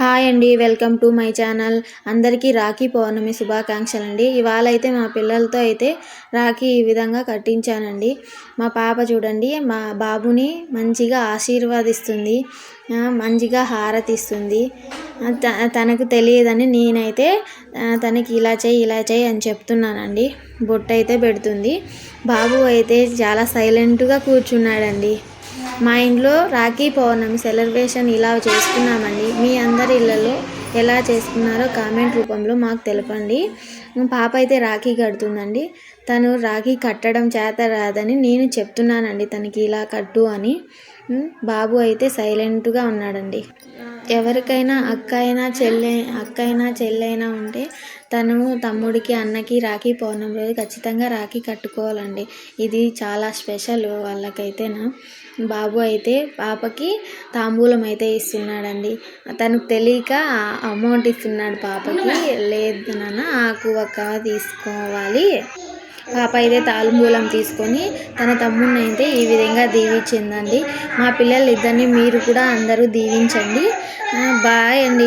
Hi అండి welcome to my channel. అందరికీ రాఖీ పౌర్ణమి శుభాకాంక్షలు అండి ఇవాళ అయితే మా పిల్లలతో అయితే రాఖీ ఈ విధంగా కట్టించానండి. మా పాప చూడండి మా బాబుని మంచిగా ఆశీర్వాదిస్తుంది. మంచిగా హారతిస్తుంది. త- తనకు తెలియదని నేనైతే తనకి ఇలా చేయి ఇలా చేయి అని చెప్తున్నానండి. బొట్టు అయితే పెడుతుంది. బాబు అయితే చాలా సైలెంట్గా కూర్చున్నాడండి. మా ఇంట్లో రాఖీ పౌర్ణమి సెలబ్రేషన్ ఇలా చేసుకున్నామండి. మీ అందరి ఇళ్ళలో ఎలా చేసుకున్నారో కామెంట్ రూపంలో మాకు తెలపండి. పాప అయితే రాఖీ కడుతుందండి. తను రాఖీ కట్టడం చేత రాదని నేను చెప్తున్నానండి. తనకి ఇలా కట్టు అని. బాబు అయితే సైలెంట్గా ఉన్నాడండి. ఎవరికైనా అక్క అయినా చెల్లె అక్క అయినా చెల్లైనా ఉంటే తను తమ్ముడికి అన్నకి రాఖీ పౌర్ణమి రోజు ఖచ్చితంగా రాఖీ కట్టుకోవాలండి. ఇది చాలా స్పెషల్ వాళ్ళకైతేనా. బాబు అయితే పాపకి తాంబూలం అయితే ఇస్తున్నాడండి. తనకు తెలియక అమౌంట్ ఇస్తున్నాడు పాపకి. లేదు నాన్న ఆకు ఒక్క తీసుకోవాలి. పాప అయితే తాళంబూలం తీసుకొని తన తమ్ముడిని అయితే ఈ విధంగా దీవించిందండి. మా పిల్లలు ఇద్దరిని మీరు కూడా అందరూ దీవించండి. బాయ్ అండి.